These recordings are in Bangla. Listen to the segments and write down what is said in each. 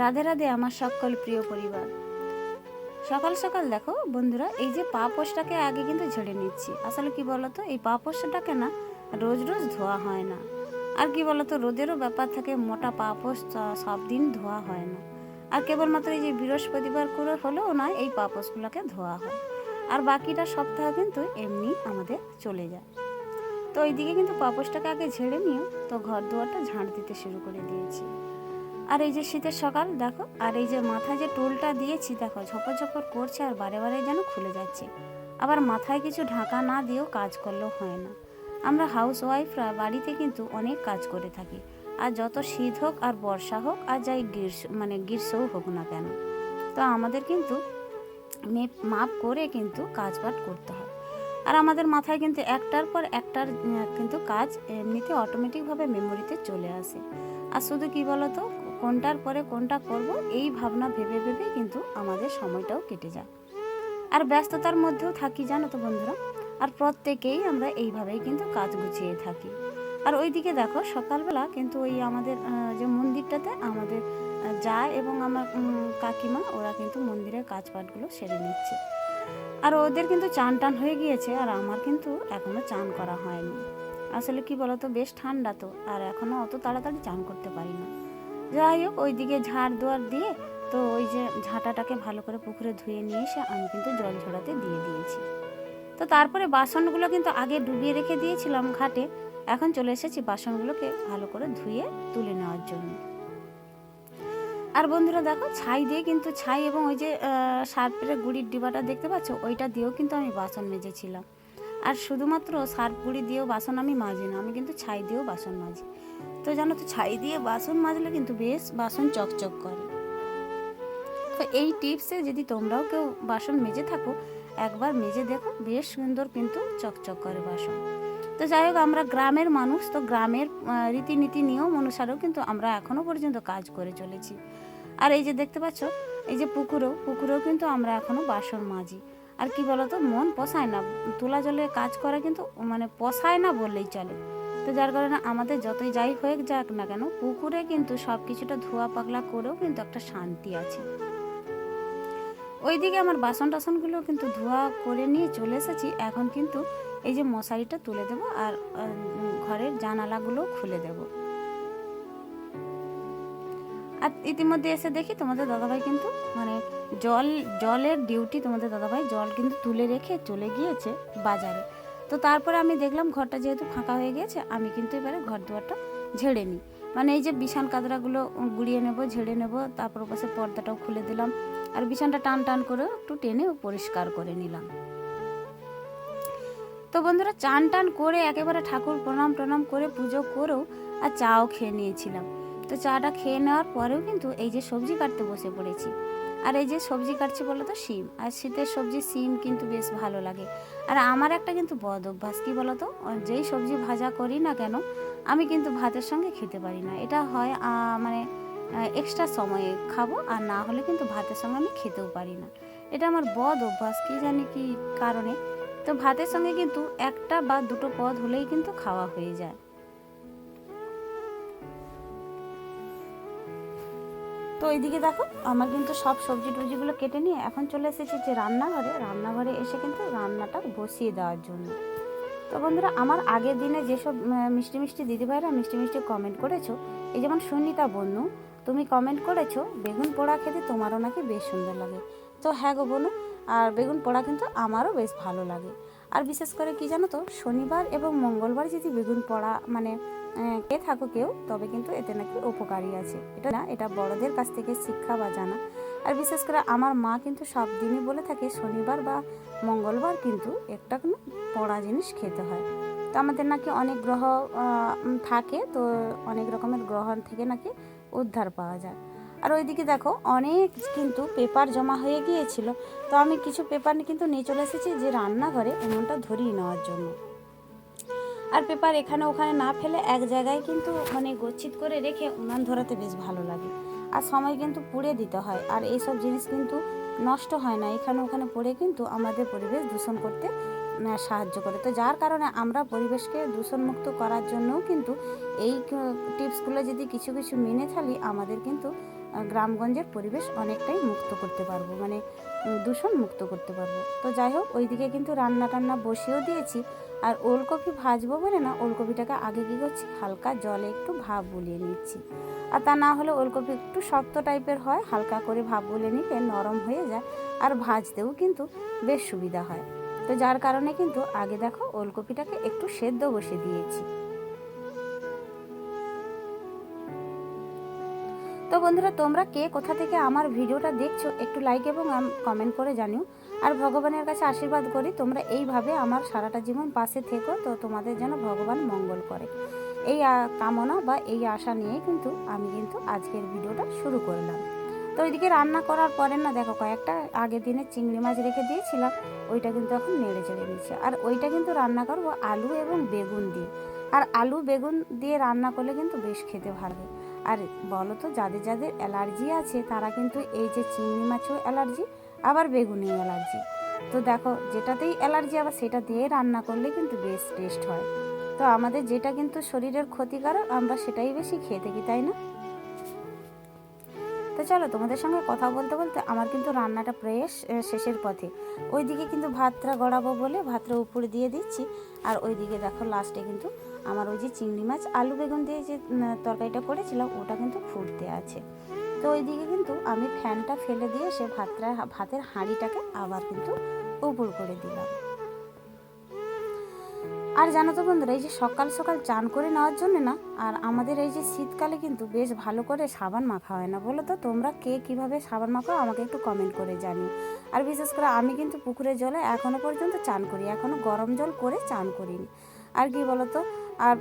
রাধে রাধে, আমার সকল প্রিয় পরিবার। সকাল সকাল দেখো বন্ধুরা, এই যে পা পোষটাকে আগে কিন্তু ঝেড়ে নিচ্ছি। আসলে কি বলতো, এই পা পোষটাকে না রোজ রোজ ধোয়া হয় না। আর কি বলতো, রোদেরও ব্যাপার থাকে, মোটা পা পোষ সব দিন ধোয়া হয় না। আর কেবলমাত্র এই যে বৃহস্পতিবার করে হলেও না এই পা পোষগুলোকে ধোয়া হয়। আর বাকিটা সপ্তাহ কিন্তু এমনি আমাদের চলে যায়। তো এইদিকে কিন্তু পাপোশটাকে আগে ঝেড়ে নিও। তো ঘর দুয়ারটা ঝাঁট দিতে শুরু করে দিয়েছি। আর এই যে শীতের সকাল, দেখো, আর এই যে মাথায় যে টোলটা দিয়েছি, দেখো ঝপর করছে আর বারে বারে যেন খুলে যাচ্ছে। আবার মাথায় কিছু ঢাকা না দিয়েও কাজ করলেও হয় না। আমরা হাউস ওয়াইফরা বাড়িতে কিন্তু অনেক কাজ করে থাকি। আর যত শীত হোক আর বর্ষা হোক, আর যাই গ্রীষ্ম মানে গ্রীষ্মও হোক না কেন, তো আমাদের কিন্তু মাপ করে কিন্তু কাজ বাট করতে হয়। আর আমাদের মাথায় কিন্তু একটার পর একটার কিন্তু কাজ এমনিতে অটোমেটিকভাবে মেমোরিতে চলে আসে। আর শুধু কি বলতো? কোনটার পরে কোনটা করব, এই ভাবনা ভেবে ভেবে কিন্তু আমাদের সময়টাও কেটে যায়। আর ব্যস্ততার মধ্যেও থাকি, জানো তো বন্ধুরা? আর প্রত্যেকেই আমরা এইভাবেই কিন্তু কাজ গুছিয়ে থাকি। আর ওইদিকে দেখো, সকালবেলা কিন্তু ওই আমাদের যে মন্দিরটাতে আমাদের যা এবং আমার কাকিমা, ওরা কিন্তু মন্দিরের কাজ পাটগুলো সেরে নিচ্ছে। আর ওদের কিন্তু চান টান হয়ে গিয়েছে, আর আমার কিন্তু এখনও চান করা হয়নি। আসলে কি বলতো, বেশ ঠান্ডা তো, আর এখনও অত তাড়াতাড়ি চান করতে পারি না। যাই হোক, ওইদিকে ঝাড় দুয়ার দিয়ে তো ওই যে ঝাঁটাটাকে ভালো করে পুকুরে ধুয়ে নিয়ে এসে আমি কিন্তু জল ঝরাতে দিয়ে দিয়েছি। তো তারপরে বাসনগুলো কিন্তু আগে ডুবিয়ে রেখে দিয়েছিলাম ঘাটে, এখন চলে এসেছি বাসনগুলোকে ভালো করে ধুয়ে তুলে নেওয়ার জন্য। আর বন্ধুরা দেখো, ছাই দিয়ে কিন্তু ছাই এবং ওই যে সার্পের গুড়ির ডিবাটা দেখতে পাচ্ছ? ওইটা দিয়েও কিন্তু আমি বাসন মেজেছিলাম। আর শুধুমাত্র সার্ফ গুঁড়ি দিয়েও বাসন আমি মাজি না, আমি কিন্তু ছাই দিয়েও বাসন মাজি। তো জানো তো, ছাই দিয়ে বাসন মাজলে কিন্তু বেশ বাসন চকচক করে। তো এই টিপসে যদি তোমরাও কেউ বাসন মেজে থাকো, একবার মেজে দেখো, বেশ সুন্দর কিন্তু চকচক করে বাসন। তো যাই হোক, আমরা গ্রামের মানুষ, তো গ্রামের রীতিনীতি নিয়ম অনুসারেও কিন্তু আমরা এখনও পর্যন্ত কাজ করে চলেছি। আর এই যে দেখতে পাচ্ছ, এই যে পুকুরেও পুকুরেও কিন্তু আমরা এখনও বাসন মাজি। আর কি বলতো, মন পোষায় না। তোলা জলে কাজ করা কিন্তু মানে পোষায় না বললেই চলে। তো যার কারণে আমাদের যতই যাই হয়ে যাক না কেন, পুকুরে কিন্তু সব কিছুটা ধোয়া পাগলা করেও কিন্তু একটা শান্তি আছে। ওইদিকে আমার বাসন টাসনগুলো কিন্তু ধোয়া করে নিয়ে চলে এসেছি। এখন কিন্তু এই যে মশারিটা তুলে দেবো আর ঘরের জানালাগুলো খুলে দেবো। আর ইতিমধ্যে এসে দেখি তোমাদের দাদাভাই কিন্তু মানে জল, জলের ডিউটি তোমাদের দাদাভাই, জল কিন্তু তুলে রেখে চলে গিয়েছে বাজারে। তো তারপরে আমি দেখলাম ঘরটা যেহেতু ফাঁকা হয়ে গিয়েছে, আমি কিন্তু এবারে ঘর দুয়ারটা ঝেড়ে নিই। মানে এই যে বিছান কাদরাগুলো গুড়িয়ে নেব, ঝেড়ে নেব, তারপর পাশে পর্দাটাও খুলে দিলাম। আর বিছানটা টান টান করে একটু টেনে পরিষ্কার করে নিলাম। তো বন্ধুরা, চান টান করে একেবারে ঠাকুর প্রণাম প্রণাম করে পুজো করেও আর চাও খেয়ে নিয়েছিলাম। তো চাটা খেয়ে নেওয়ার পরেও কিন্তু এই যে সবজি কাটতে বসে পড়েছি। আর এই যে সবজি কাটছি বলো তো শিম। আর শীতের সবজি শিম কিন্তু বেশ ভালো লাগে। আর আমার একটা কিন্তু বদ অভ্যাস, কী বলো তো? যেই সবজি ভাজা করি না কেন, আমি কিন্তু ভাতের সঙ্গে খেতে পারি না। এটা হয় মানে এক্সট্রা সময়ে খাব, আর না হলে কিন্তু ভাতের সঙ্গে আমি খেতেও পারি না। এটা আমার বদ অভ্যাস, কী জানি কি কারণে। তো ভাতের সঙ্গে কিন্তু একটা বা দুটো পদ হলেই কিন্তু খাওয়া হয়ে যায়। তো এইদিকে দেখো, আমার কিন্তু সব সবজি টবজিগুলো কেটে নিয়ে এখন চলে এসেছি যে রান্নাঘরে। রান্নাঘরে এসে কিন্তু রান্নাটা বসিয়ে দেওয়ার জন্য। তো বন্ধুরা, আমার আগের দিনে যেসব মিষ্টি মিষ্টি দিদিভাইরা মিষ্টি মিষ্টি কমেন্ট করেছ, এই যেমন সুনিতা বন্যু তুমি কমেন্ট করেছ, বেগুন পোড়া খেতে তোমারও নাকি বেশ সুন্দর লাগে। তো হ্যাঁ গো বোনু, আর বেগুন পোড়া কিন্তু আমারও বেশ ভালো লাগে। আর বিশেষ করে কি জানো তো, শনিবার এবং মঙ্গলবার যদি বেগুন পোড়া মানে খেয়ে থাকো কেউ, তবে কিন্তু এতে নাকি উপকারী আছে। এটা না, এটা বড়দের কাছ থেকে শিক্ষা বা জানা। আর বিশেষ করে আমার মা কিন্তু সব দিনই বলে থাকে, শনিবার বা মঙ্গলবার কিন্তু একটা কোনো পড়া জিনিস খেতে হয়। তো আমাদের নাকি অনেক গ্রহ থাকে, তো অনেক রকমের গ্রহণ থেকে নাকি উদ্ধার পাওয়া যায়। আর ওইদিকে দেখো, অনেক কিন্তু পেপার জমা হয়ে গিয়েছিল। তো আমি কিছু পেপার কিন্তু নিয়ে চলে এসেছি যে রান্নাঘরে এমনটা ধরিয়ে নেওয়ার জন্য। আর পেপার এখানে ওখানে না ফেলে এক জায়গায় কিন্তু মানে গচ্ছিত করে রেখে উনান ধরাতে বেশ ভালো লাগে। আর সময় কিন্তু পুড়ে দিতে হয়। আর এইসব জিনিস কিন্তু নষ্ট হয় না। এখানে ওখানে পড়ে কিন্তু আমাদের পরিবেশ দূষণ করতে সাহায্য করে। তো যার কারণে আমরা পরিবেশকে দূষণমুক্ত করার জন্যও কিন্তু এই টিপসগুলো যদি কিছু কিছু মেনে চলি, আমাদের কিন্তু গ্রামগঞ্জের পরিবেশ অনেকটাই মুক্ত করতে পারব। মানে দূষণ মুক্ত করতে পারব। তো যাই হোক, ওইদিকে কিন্তু রান্না টান্না বসিয়েও দিয়েছি। আর ওলকপি ভাজবো বলে না, ওলকপিটাকে আগে কী করছি, হালকা জলে একটু ভাপ বুলিয়ে নিচ্ছি। আর তা না হলে ওলকপি একটু শক্ত টাইপের হয়, হালকা করে ভাপ বুলিয়ে নিলে নরম হয়ে যায় আর ভাজতেও কিন্তু বেশ সুবিধা হয়। তো যার কারণে কিন্তু আগে দেখো ওলকপিটাকে একটু সেদ্ধ বসে দিয়েছি। তো বন্ধুরা, তোমরা কে কোথা থেকে আমার ভিডিওটা দেখছ, একটু লাইক এবং কমেন্ট করে জানিও। আর ভগবানের কাছে আশীর্বাদ করি, তোমরা এইভাবে আমার সারাটা জীবন পাশে থেকো, তো তোমাদের যেন ভগবান মঙ্গল করে। এই কামনা বা এই আশা নিয়েই কিন্তু আমি কিন্তু আজকের ভিডিওটা শুরু করলাম। তো ওইদিকে রান্না করার পরে না, দেখো কয়েকটা আগের দিনে চিংড়ি মাছ রেখে দিয়েছিলাম, ওইটা কিন্তু এখন নেড়ে চেড়ে নিচ্ছে। আর ওইটা কিন্তু রান্না করব আলু এবং বেগুন দিয়ে। আর আলু, বেগুন দিয়ে রান্না করলে কিন্তু বেশ খেতে ভালো। আর বলো তো, যাদের যাদের অ্যালার্জি আছে, তারা কিন্তু এই যে চিংড়ি মাছও অ্যালার্জি, আবার বেগুনি অ্যালার্জি। তো দেখো, যেটাতেই অ্যালার্জি, আবার সেটা দিয়ে রান্না করলে কিন্তু বেশ টেস্ট হয়। তো আমাদের যেটা কিন্তু শরীরের ক্ষতিকারক, আমরা সেটাই বেশি খেয়ে থাকি, তাই না? তো চলো তোমাদের সঙ্গে কথা বলতে বলতে আমার কিন্তু রান্নাটা প্রায় শেষের পথে। ওইদিকে কিন্তু ভাতটা গড়াবো বলে ভাতটা উপরে দিয়ে দিচ্ছি। আর ওইদিকে দেখো লাস্টে কিন্তু আমার ওই যে চিংড়ি মাছ, আলু বেগুন দিয়ে যে তরকারিটা করেছিলাম, ওটা কিন্তু ফুটতে আছে। তো ওইদিকে কিন্তু আমি ফ্যানটা ফেলে দিয়ে সে ভাতটা, ভাতের হাঁড়িটাকে আবার কিন্তু উপর করে দিলাম। আর জানো তো বন্ধুরা, এই যে সকাল সকাল চান করে নেওয়ার জন্য না, আর আমাদের এই যে শীতকালে কিন্তু বেশ ভালো করে সাবান মাখা হয় না। বলো তো, তোমরা কে কীভাবে সাবান মাখো আমাকে একটু কমেন্ট করে জানিও। আর বিশেষ করে আমি কিন্তু পুকুরের জলে এখনও পর্যন্ত চান করি, এখনও গরম জল করে চান করিনি। আর কি বলো তো, আর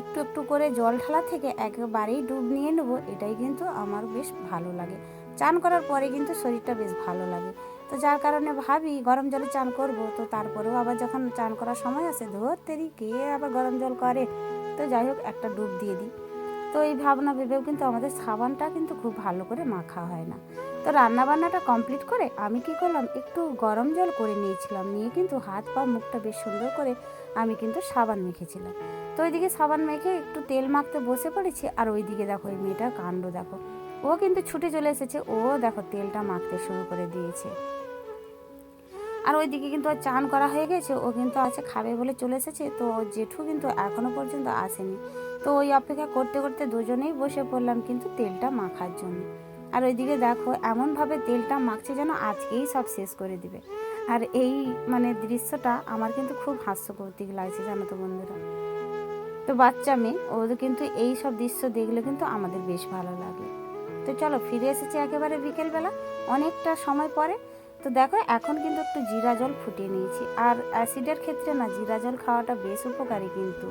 একটু একটু করে জল ঢালা থেকে একেবারেই ডুব নিয়ে নেব, এটাই কিন্তু আমার বেশ ভালো লাগে। চান করার পরে কিন্তু শরীরটা বেশ ভালো লাগে। তো যার কারণে ভাবি গরম জলে চান করব। তো তারপরেও আবার যখন চান করার সময় আসে ধরতেরই কে আবার গরম জল করে? তো যাই হোক একটা ডুব দিয়ে দিই। তো এই ভাবনা ভেবেও কিন্তু আমাদের সাবানটা কিন্তু খুব ভালো করে মাখা হয় না। তো রান্না বান্নাটা কমপ্লিট করে আমি কি করলাম, একটু গরম জল করে নিয়েছিলাম। নিয়ে কিন্তু হাত পা মুখটা বেশ সুন্দর করে আমি কিন্তু সাবান মেখেছিলাম। তো ওইদিকে সাবান মেখে একটু তেল মাখতে বসে পড়েছি, আর ওইদিকে দেখো ওই মেয়েটার কাণ্ড দেখো। ও কিন্তু ছুটে চলে এসেছে। ও দেখো তেলটা মাখতে শুরু করে দিয়েছে। আর ওইদিকে কিন্তু চান করা হয়ে গেছে। ও কিন্তু আছে, খাবে বলে চলে এসেছে। তো জেঠু কিন্তু এখনও পর্যন্ত আসেনি। তো ওই অপেক্ষা করতে করতে দুজনেই বসে পড়লাম কিন্তু তেলটা মাখার জন্য। আর ওইদিকে দেখো, এমনভাবে তেলটা মাখছে যেন আজকেই সব শেষ করে দিবে। আর এই মানে দৃশ্যটা আমার কিন্তু খুব হাস্যকৌতিক লাগছে, জানো তো বন্ধুরা। তো বাচ্চা মেয়ে ওদের কিন্তু এই সব দৃশ্য দেখলে কিন্তু আমাদের বেশ ভালো লাগে। তো চলো ফিরে এসেছি একেবারে বিকেলবেলা, অনেকটা সময় পরে। তো দেখো, এখন কিন্তু একটু জিরা জল ফুটিয়ে নিয়েছি। আর অ্যাসিডের ক্ষেত্রে না, জিরা জল খাওয়াটা বেশ উপকারী কিন্তু।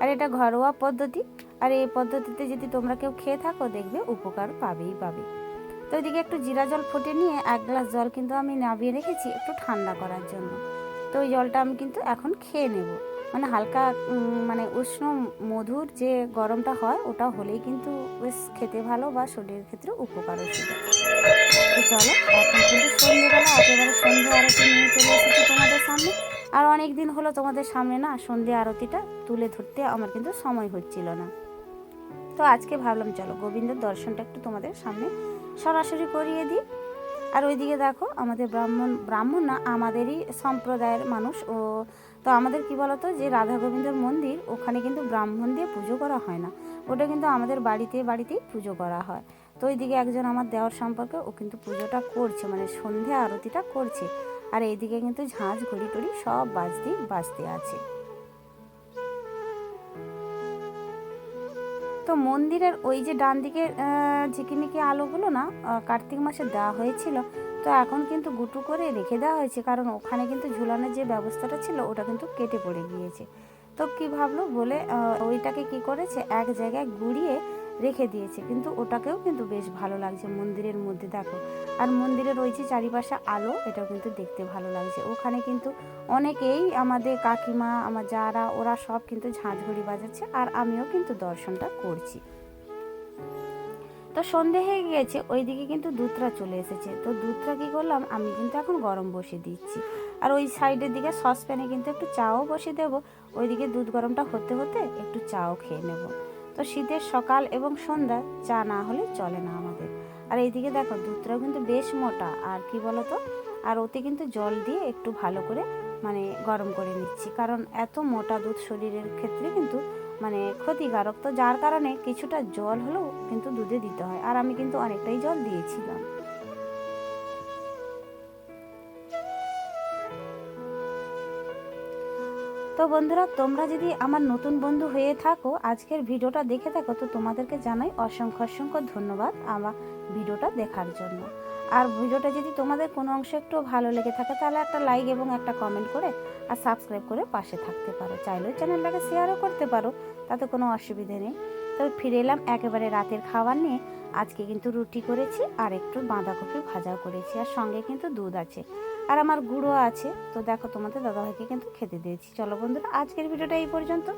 আর এটা ঘরোয়া পদ্ধতি, আর এই পদ্ধতিতে যদি তোমরা কেউ খেয়ে থাকো, দেখবে উপকার পাবেই পাবে। তো ওইদিকে একটু জিরা জল ফুটে নিয়ে এক গ্লাস জল কিন্তু আমি নামিয়ে রেখেছি, একটু ঠান্ডা করার জন্য। তো ওই জলটা আমি কিন্তু এখন খেয়ে নেব। মানে হালকা মানে উষ্ণ মধুর যে গরমটা হয়, ওটা হলেই কিন্তু বেশ খেতে ভালো বা শরীরের ক্ষেত্রে উপকার তো চলো, এখন কিন্তু সন্ধ্যেবেলা, একেবারে সন্ধ্যে আরতি নিয়ে চলে এসেছি তোমাদের সামনে। আর অনেক দিন হলো তোমাদের সামনে না, সন্ধ্যে আরতিটা তুলে ধরতে আমার কিন্তু সময় হচ্ছিল না। তো আজকে ভাবলাম, চলো গোবিন্দের দর্শনটা একটু তোমাদের সামনে সরাসরি করিয়ে দিই। আর ওইদিকে দেখো, আমাদের ব্রাহ্মণ ব্রাহ্মণ না, আমাদেরই সম্প্রদায়ের মানুষ ও তো আমাদের কি বলতো, যে রাধা গোবিন্দের মন্দির, ওখানে কিন্তু ব্রাহ্মণ দিয়ে পুজো করা হয় না। ওটা কিন্তু আমাদের বাড়িতে, বাড়িতেই পুজো করা হয়। তো ওইদিকে একজন আমার দেওয়ার সম্পর্কে ও কিন্তু পুজোটা করছে মানে সন্ধে আরতিটা করছে। আর এইদিকে কিন্তু ঝাঁঝ ঘড়ি টড়ি সব বাজতেই বাজতে আছে। তো মন্দিরের ওই যে ডান দিকে ঝিকিমিকি আলোগুলো না কার্তিক মাসে দেওয়া হয়েছিল তো এখন কিন্তু গুটু করে রেখে দেওয়া হয়েছে, কারণ ওখানে কিন্তু ঝুলানোর যে ব্যবস্থাটা ছিল ওটা কিন্তু কেটে পড়ে গিয়েছে। তো কি ভাবলো বলে ওইটাকে কি করেছে, এক জায়গায় গুড়িয়ে রেখে দিয়েছে। কিন্তু ওটাকেও কিন্তু বেশ ভালো লাগছে মন্দিরের মধ্যে, দেখো। আর মন্দিরের ওই যে চারিপাশে আলো, এটাও কিন্তু দেখতে ভালো লাগছে। ওখানে কিন্তু অনেকেই আমাদের কাকিমা, আমার যারা, ওরা সব কিন্তু ঝাঁঝঘড়ি বাজাচ্ছে, আর আমিও কিন্তু দর্শনটা করছি। সন্ধে হয়ে গিয়েছে, ওইদিকে কিন্তু দুধটা চলে এসেছে। তো দুধটা কী করলাম? আমি কিন্তু এখন গরম বসে দিচ্ছি। আর ওই সাইডের দিকে সসপ্যানে কিন্তু একটু চাও বসে দেবো। ওইদিকে দুধ গরমটা হতে হতে একটু চাও খেয়ে নেব। তো শীতের সকাল এবং সন্ধ্যা চা না হলে চলে না আমাদের। আর এইদিকে দেখো, দুধটাও কিন্তু বেশ মোটা। আর কি বলো তো আর ওতে কিন্তু জল দিয়ে একটু ভালো করে মানে গরম করে নিচ্ছি। কারণ এত মোটা দুধ শরীরের ক্ষেত্রে কিন্তু মানে ক্ষতিকারক। তো যার কারণে কিছুটা জল হলেও কিন্তু দুধে দিতে হয়। আর আমি কিন্তু অনেকটাই জল দিয়েছিলাম। তো বন্ধুরা, তোমরা যদি আমার নতুন বন্ধু হয়ে থাকো, আজকের ভিডিওটা দেখে থাকো, তো তোমাদেরকে জানাই অসংখ্য অসংখ্য ধন্যবাদ আমার ভিডিওটা দেখার জন্য। আর ভিডিওটা যদি তোমাদের কোনো অংশ একটু ভালো লেগে থাকে, তাহলে একটা লাইক এবং একটা কমেন্ট করে আর সাবস্ক্রাইব করে পাশে থাকতে পারো। চাইলেও চ্যানেলটাকে শেয়ারও করতে পারো। তাতে কোনো অসুবিধে নেই। তবে ফিরে এলাম একেবারে রাতের খাবার নিয়ে। আজকে কিন্তু রুটি করেছি আর একটু বাঁধাকপি ভাজাও করেছি আর সঙ্গে কিন্তু দুধ আছে। আর আমার গুঁড়ো আছে। তো দেখো তোমাদের দাদাভাইকে কিন্তু খেতে দিয়েছি। চলো বন্ধুরা, আজকের ভিডিওটা এই পর্যন্ত।